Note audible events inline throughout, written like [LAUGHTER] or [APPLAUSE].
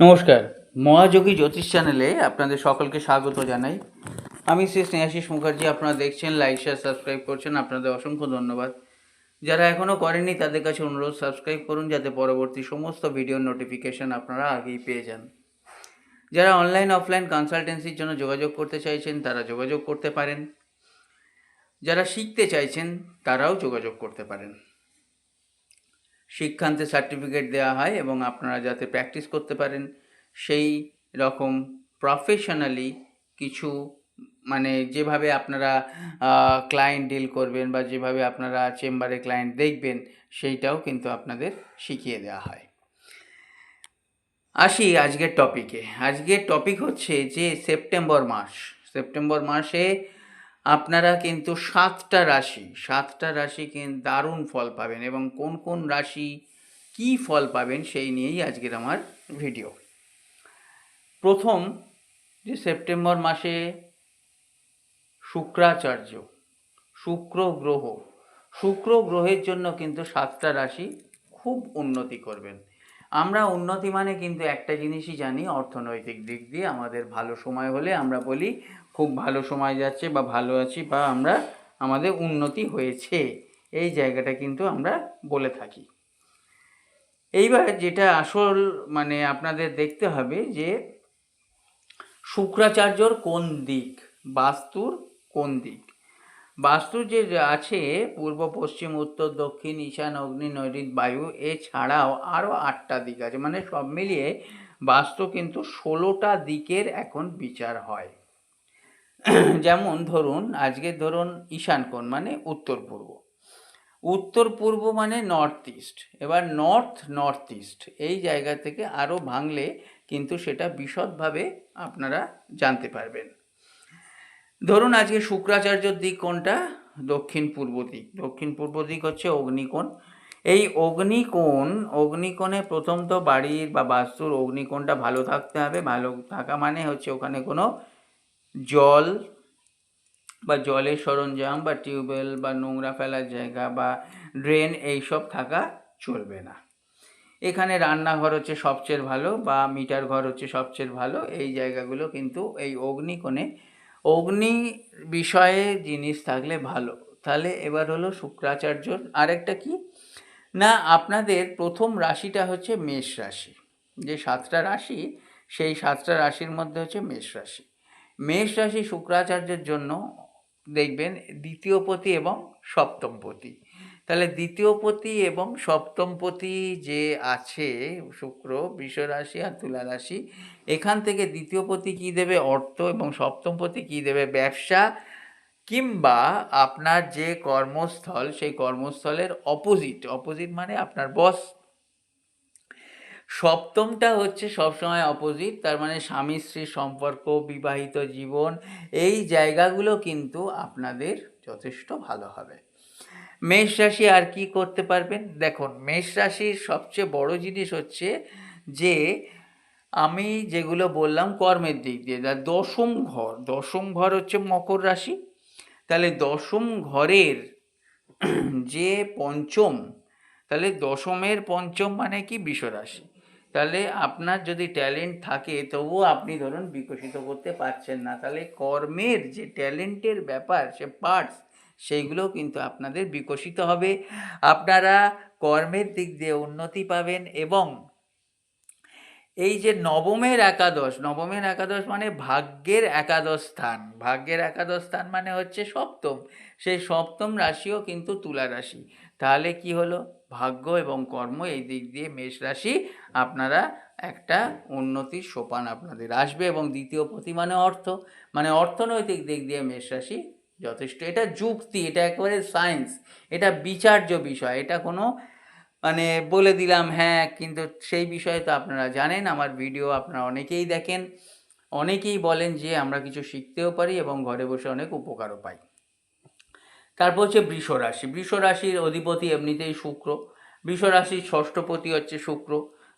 নমস্কার। মহাযোগী জ্যোতিষ চ্যানেলে আপনাদের সকলকে স্বাগত জানাই। আমি শ্রী স্নেহাশিস মুখার্জি, আপনারা দেখছেন লাইক, শেয়ার, সাবস্ক্রাইব করছেন, আপনাদের অসংখ্য ধন্যবাদ। যারা এখনও করেননি, তাদের কাছে অনুরোধ, সাবস্ক্রাইব করুন যাতে পরবর্তী সমস্ত ভিডিওর নোটিফিকেশন আপনারা আগেই পেয়ে যান। যারা অনলাইন, অফলাইন কনসালটেন্সির জন্য যোগাযোগ করতে চাইছেন, তারা যোগাযোগ করতে পারেন। যারা শিখতে চাইছেন, তারাও যোগাযোগ করতে পারেন। শিক্ষান্তে সার্টিফিকেট দেওয়া হয় এবং আপনারা যাতে প্র্যাকটিস করতে পারেন, সেই রকম প্রফেশনালি কিছু মানে যেভাবে আপনারা ক্লায়েন্ট ডিল করবেন বা যেভাবে আপনারা চেম্বারে ক্লায়েন্ট দেখবেন, সেইটাও কিন্তু আপনাদের শিখিয়ে দেওয়া হয়। আসি আজকের টপিকে আজকের টপিক হচ্ছে যে সেপ্টেম্বর মাস। সেপ্টেম্বর মাসে আপনারা কিন্তু সাতটা রাশি সাতটা রাশি কিন্তু দারুণ ফল পাবেন এবং কোন কোন রাশি কি ফল পাবেন সেই নিয়েই আজকের আমার ভিডিও। প্রথম যে সেপ্টেম্বর মাসে শুক্রাচার্য, শুক্র গ্রহ, শুক্র গ্রহের জন্য কিন্তু সাতটা রাশি খুব উন্নতি করবেন। আমরা উন্নতি মানে কিন্তু একটা জিনিসই জানি, অর্থনৈতিক দিক দিয়ে আমাদের ভালো সময় হলে আমরা বলি খুব ভালো সময় যাচ্ছে বা ভালো আছি বা আমরা, আমাদের উন্নতি হয়েছে। এই জায়গাটা কিন্তু আমরা বলে থাকি। এইবার যেটা আসল মানে আপনাদের দেখতে হবে যে, শুক্রাচার্যর কোন দিক, বাস্তুর কোন দিক? বাস্তু যে আছে, পূর্ব, পশ্চিম, উত্তর, দক্ষিণ, ঈশান, অগ্নি নৈরিত বায়ু, এছাড়াও আরও আটটা দিক আছে। মানে সব মিলিয়ে বাস্তু কিন্তু ষোলোটা দিকের এখন বিচার হয়। যেমন ধরুন, আজকে ধরুন ঈশান কোণ মানে উত্তর পূর্ব। উত্তর পূর্ব মানে নর্থ ইস্ট এবার নর্থ নর্থ ইস্ট এই জায়গা থেকে আরও ভাঙলে কিন্তু সেটা বিশদভাবে আপনারা জানতে পারবেন। ধরুন আজকে শুক্রাচার্যর দিক কোনটা? দক্ষিণ পূর্ব দিক। দক্ষিণ পূর্ব দিক হচ্ছে অগ্নিকোণ। এই অগ্নিকোণ, অগ্নিকোণে প্রথম তো বাড়ির বা বাস্তুর অগ্নিকোণটা ভালো থাকতে হবে। ভালো থাকা মানে হচ্ছে ওখানে কোনো জল বা জলের সরঞ্জাম বা টিউবওয়েল বা নোংরা ফেলার জায়গা বা ড্রেন এইসব থাকা চলবে না। এখানে রান্নাঘর হচ্ছে সবচেয়ে ভালো বা মিটার ঘর হচ্ছে সবচেয়ে ভালো। এই জায়গাগুলো কিন্তু এই অগ্নিকোণে অগ্নি বিষয়ে জিনিস থাকলে ভালো। তাহলে এবার হলো শুক্রাচার্যর আরেকটা কি? না, আপনাদের প্রথম রাশিটা হচ্ছে মেষ রাশি। যে সাতটা রাশি, সেই সাতটা রাশির মধ্যে হচ্ছে মেষ রাশি। মেষ রাশি শুক্রাচার্যের জন্য দেখবেন দ্বিতীয়পতি এবং সপ্তমপতি তাহলে দ্বিতীয়পতি এবং সপ্তমপতি যে আছে, শুক্র রাশি আর তুলা রাশি, এখান থেকে দ্বিতীয়পতি কী দেবে? অর্থ এবং সপ্তম সপ্তমপতি কী দেবে? ব্যবসা কিংবা আপনার যে কর্মস্থল, সেই কর্মস্থলের অপোজিট অপোজিট মানে আপনার বস সপ্তমটা হচ্ছে সবসময় অপোজিট তার মানে স্বামী স্ত্রীর সম্পর্ক, বিবাহিত জীবন, এই জায়গাগুলো কিন্তু আপনাদের যথেষ্ট ভালো হবে। মেষ রাশি আর কি করতে পারবেন? দেখুন, মেষ রাশির সবচেয়ে বড় জিনিস হচ্ছে যে, আমি যেগুলো বললাম কর্মের দিক দিয়ে দশম ঘর দশম ঘর হচ্ছে মকর রাশি। তাহলে দশম ঘরের [CLEARS THROAT] যে পঞ্চম, তাহলে দশমের পঞ্চম মানে কি? বিশ্বরাশি তাহলে আপনার যদি ট্যালেন্ট থাকে, তবুও আপনি ধরুন বিকশিত করতে পারছেন না। তাহলে কর্মের যে ট্যালেন্টের ব্যাপার, সে পার্টস সেইগুলো কিন্তু আপনাদের বিকশিত হবে। আপনারা কর্মের দিক দিয়ে উন্নতি পাবেন এবং এই যে নবমের একাদশ নবমের একাদশ মানে ভাগ্যের একাদশ স্থান। ভাগ্যের একাদশ স্থান মানে হচ্ছে সপ্তম। সেই সপ্তম রাশিও কিন্তু তুলা রাশি। তাহলে কি হলো? ভাগ্য এবং কর্ম এই দিক দিয়ে মেষ রাশি আপনারা একটা উন্নতির সোপান আপনাদের। আসবে এবং দ্বিতীয় পতি মানে অর্থ। মানে অর্থনৈতিক দিক দিয়ে মেষ রাশি যথেষ্ট। এটা যুক্তি, এটা একেবারে সায়েন্স এটা বিচার্য বিষয়, এটা কোনো মানে বলে দিলাম হ্যাঁ কিন্তু সেই বিষয়ে তো আপনারা জানেন, আমার ভিডিও আপনারা অনেকেই দেখেন, অনেকেই বলেন যে আমরা কিছু শিখতেও পারি এবং ঘরে বসে অনেক উপকারও পাই। তারপর হচ্ছে বৃষ রাশি, বৃষ রাশির অধিপতি এমনিতেই শুক্র, বৃষ রাশির ষষ্ঠপতি হচ্ছে শুক্র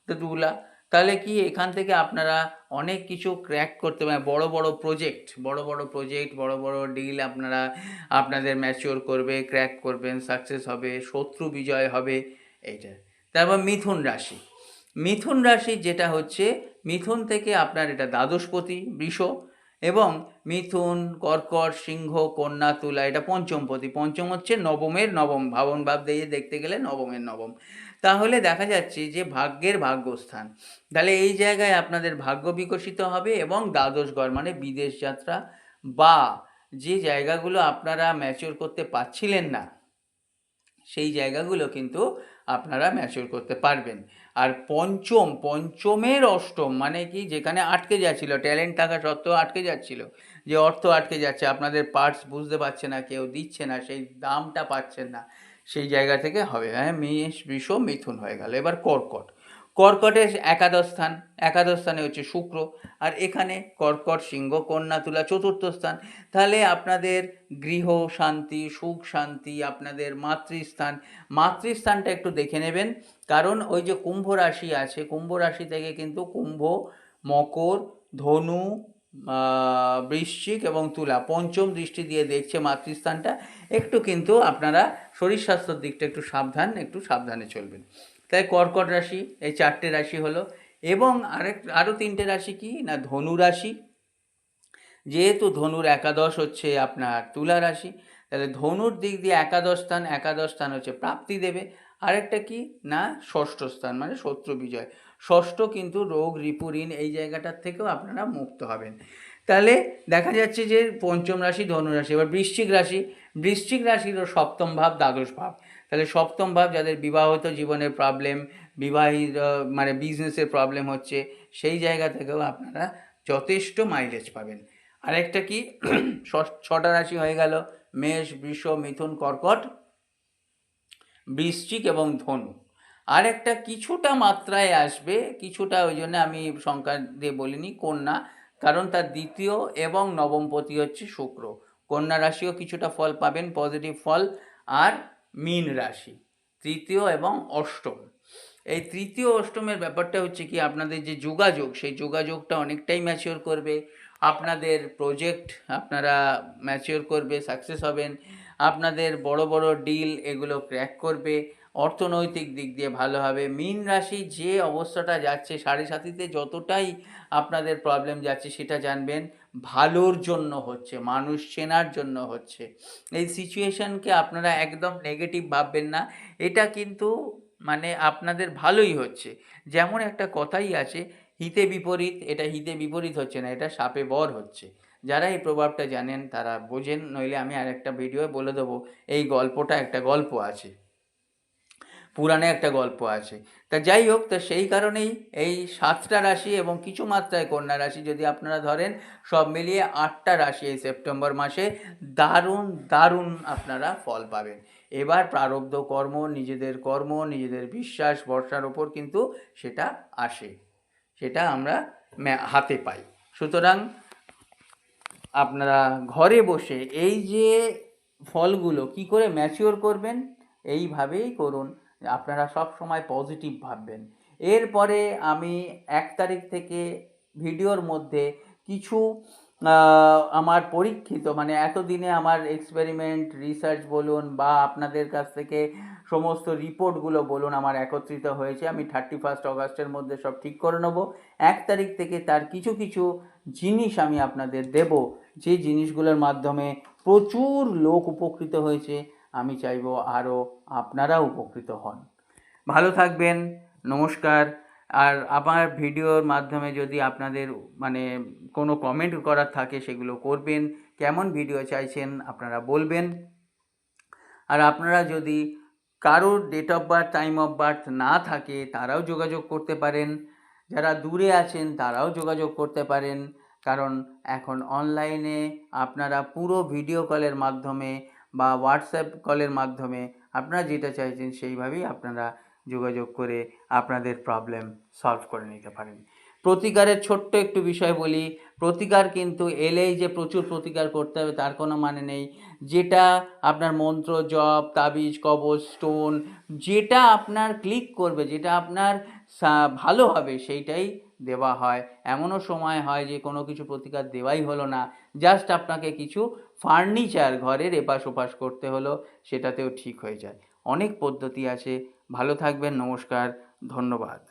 তো তুলা তাহলে কি এখান থেকে আপনারা অনেক কিছু ক্র্যাক করতে পারেন? বড় বড় প্রজেক্ট বড় বড় প্রজেক্ট বড় বড় ডিল আপনারা, আপনাদের ম্যাচিওর করবে ক্র্যাক করবেন সাকসেস হবে, শত্রু বিজয় হবে, এইটা। তারপর মিথুন রাশি। মিথুন রাশি যেটা হচ্ছে, মিথুন থেকে আপনার এটা দ্বাদশপতি, বৃষ এবং মিথুন, কর্কট, সিংহ, কন্যা, তুলা, এটা পঞ্চমপতি। পঞ্চম হচ্ছে নবমের নবম ভাবন ভাব দিয়ে দেখতে গেলে নবমের নবম। তাহলে দেখা যাচ্ছে যে ভাগ্যের ভাগ্যস্থান। তাহলে এই জায়গায় আপনাদের ভাগ্য বিকশিত হবে এবং দ্বাদশ ঘর মানে বিদেশ যাত্রা বা যে জায়গাগুলো আপনারা ম্যাচিওর করতে পারছিলেন না, সেই জায়গাগুলো কিন্তু আপনারা ম্যাচিওর করতে পারবেন। আর পঞ্চম, পঞ্চমের অষ্টম মানে কি? যেখানে আটকে যাচ্ছিল ট্যালেন্ট থাকা সত্ত্বেও আটকে যাচ্ছিল। যে অর্থ আটকে যাচ্ছে, আপনাদের পার্টস বুঝতে পারছে না, কেউ দিচ্ছে না, সেই দামটা পাচ্ছেন না। সেই জায়গা থেকে হবে। হ্যাঁ মেষ বৃষ মিথুন হয়ে গেল। এবার কর্কট। কর্কটের একাদশ স্থান। একাদশ স্থানে হচ্ছে শুক্র। আর এখানে কর্কট, সিংহ, কন্যা, তুলা চতুর্থ স্থান। তাহলে আপনাদের গৃহ শান্তি, সুখ শান্তি, আপনাদের মাতৃস্থান। মাতৃস্থানটা একটু দেখে নেবেন। কারণ ওই যে কুম্ভ রাশি আছে, কুম্ভ রাশি থেকে কিন্তু কুম্ভ, মকর, ধনু বৃশ্চিক এবং তুলা। পঞ্চম দৃষ্টি দিয়ে দেখছে মাতৃস্থানটা। একটু কিন্তু আপনারা শরীর স্বাস্থ্যের দিকটা একটু সাবধান, একটু সাবধানে চলবেন। তাই কর্কট রাশি, এই চারটে রাশি হলো। এবং আরেক আরও তিনটে রাশি কি? না, ধনু রাশি। যেহেতু ধনুর একাদশ হচ্ছে আপনার তুলা রাশি, তাহলে ধনুর দিক দিয়ে একাদশ স্থান একাদশ স্থান হচ্ছে প্রাপ্তি দেবে। আরেকটা কি? না, ষষ্ঠ স্থান মানে শত্রু বিজয়। ষষ্ঠ কিন্তু রোগ রিপু ঋণ এই জায়গাটার থেকেও আপনারা মুক্ত হবেন। তাহলে দেখা যাচ্ছে যে পঞ্চম রাশি, ধনু রাশি, এবার বৃশ্চিক রাশি। বৃশ্চিক রাশিরও সপ্তম ভাব দ্বাদশ ভাব। তাহলে সপ্তম ভাব যাদের বিবাহিত জীবনের প্রবলেম বিবাহিত মানে বিজনেসের প্রবলেম হচ্ছে, সেই জায়গা থেকেও আপনারা যথেষ্ট মাইলেজ পাবেন। আরেকটা কি? [CLEARS THROAT] ছটা রাশি হয়ে গেল, মেষ, বৃষ, মিথুন, কর্কট, বৃশ্চিক এবং ধনু। আরেকটা কিছুটা মাত্রায় আসবে, কিছুটা ওই জন্য আমি সংখ্যা দিয়ে বলিনি, কন্যা, কারণ তার দ্বিতীয় এবং নবমপতি হচ্ছে শুক্র। কন্যা রাশিও কিছুটা ফল পাবেন পজিটিভ ফল, আর মীন রাশি, তৃতীয় এবং অষ্টম। এই তৃতীয় অষ্টমের ব্যাপারটা হচ্ছে কি, আপনাদের যে যোগাযোগ, সেই যোগাযোগটা অনেকটাই ম্যাচিওর করবে, আপনাদের প্রজেক্ট আপনারা ম্যাচিওর করবে সাকসেস হবেন, আপনাদের বড় বড় ডিল এগুলো ক্র্যাক করবে অর্থনৈতিক দিক দিয়ে ভালো হবে। মীন রাশি যে অবস্থাটা যাচ্ছে, সাড়ে সাতিতে যতটাই আপনাদের প্রবলেম যাচ্ছে সেটা জানবেন, ভালোর জন্য হচ্ছে, মানুষ চেনার জন্য হচ্ছে। এই সিচুয়েশনকে আপনারা একদম নেগেটিভ ভাববেন না। এটা কিন্তু মানে আপনাদের ভালোই হচ্ছে। যেমন একটা কথাই আছে, হিতে বিপরীত, এটা হিতে বিপরীত হচ্ছে না, এটা সাপে বর হচ্ছে। যারা এই প্রভাবটা জানেন তারা বোঝেন, নইলে আমি আরেকটা ভিডিও বলে দেবো। এই গল্পটা একটা গল্প আছে। পুরাণে একটা গল্প আছে। তা যাই হোক, তা সেই কারণেই এই সাতটা রাশি এবং কিছু মাত্রায় কন্যা রাশি যদি আপনারা ধরেন, সব মিলিয়ে আটটা রাশি এই সেপ্টেম্বর মাসে দারুণ দারুণ আপনারা ফল পাবেন। এবার প্রারব্ধ কর্ম, নিজেদের কর্ম, নিজেদের বিশ্বাস, ভরসার ওপর কিন্তু সেটা আসে। সেটা আমরা হাতে পাই। সুতরাং আপনারা ঘরে বসে এই যে ফলগুলো কি করে ম্যাচিওর করবেন, এইভাবেই করুন। আপনারা সব সময় পজিটিভ ভাববেন। এরপরে আমি এক তারিখ থেকে ভিডিওর মধ্যে কিছু আমার পরীক্ষিত মানে এতদিনে আমার এক্সপেরিমেন্ট রিসার্চ বলুন বা আপনাদের কাছ থেকে সমস্ত রিপোর্টগুলো বলুন আমার একত্রিত হয়েছে, আমি থার্টি ফার্স্ট অগাস্টের মধ্যে সব ঠিক করে নেব। এক তারিখ থেকে তার কিছু কিছু জিনিস আমি আপনাদের দেব, যে জিনিসগুলোর মাধ্যমে প্রচুর লোক উপকৃত হয়েছে। আমি চাইব আরও আপনারা উপকৃত হন। ভালো থাকবেন, নমস্কার। আর আমার ভিডিওর মাধ্যমে যদি আপনাদের মানে কোনো কমেন্ট করার থাকে সেগুলো করবেন, কেমন ভিডিও চাইছেন আপনারা বলবেন। আর আপনারা যদি কারোর date of birth time of birth না থাকে, তারাও যোগাযোগ করতে পারেন। যারা দূরে আছেন, তারাও যোগাযোগ করতে পারেন। কারণ এখন অনলাইনে আপনারা পুরো ভিডিও কলের মাধ্যমে বা হোয়াটসঅ্যাপ কলের মাধ্যমে আপনারা যেটা চাইছেন সেইভাবেই আপনারা যোগাযোগ করে আপনাদের প্রবলেম সলভ করে নিতে পারেন। প্রতিকারের ছোট্ট একটু বিষয় বলি, প্রতিকার কিন্তু এলেই যে প্রচুর প্রতিকার করতে হবে তার কোনো মানে নেই। যেটা আপনার মন্ত্র, জপ, তাবিজ কবচ স্টোন যেটা আপনার ক্লিক করবে, যেটা আপনার ভালো হবে সেইটাই দেওয়া হয়। এমনও সময় হয় যে কোনো কিছু প্রতিকার দেওয়াই হলো না। জাস্ট আপনাকে কিছু ফার্নিচার ঘরের এপাশ ওপাশ করতে হলো, সেটাতেও ঠিক হয়ে যায়। অনেক পদ্ধতি আছে। ভালো থাকবেন, নমস্কার, ধন্যবাদ।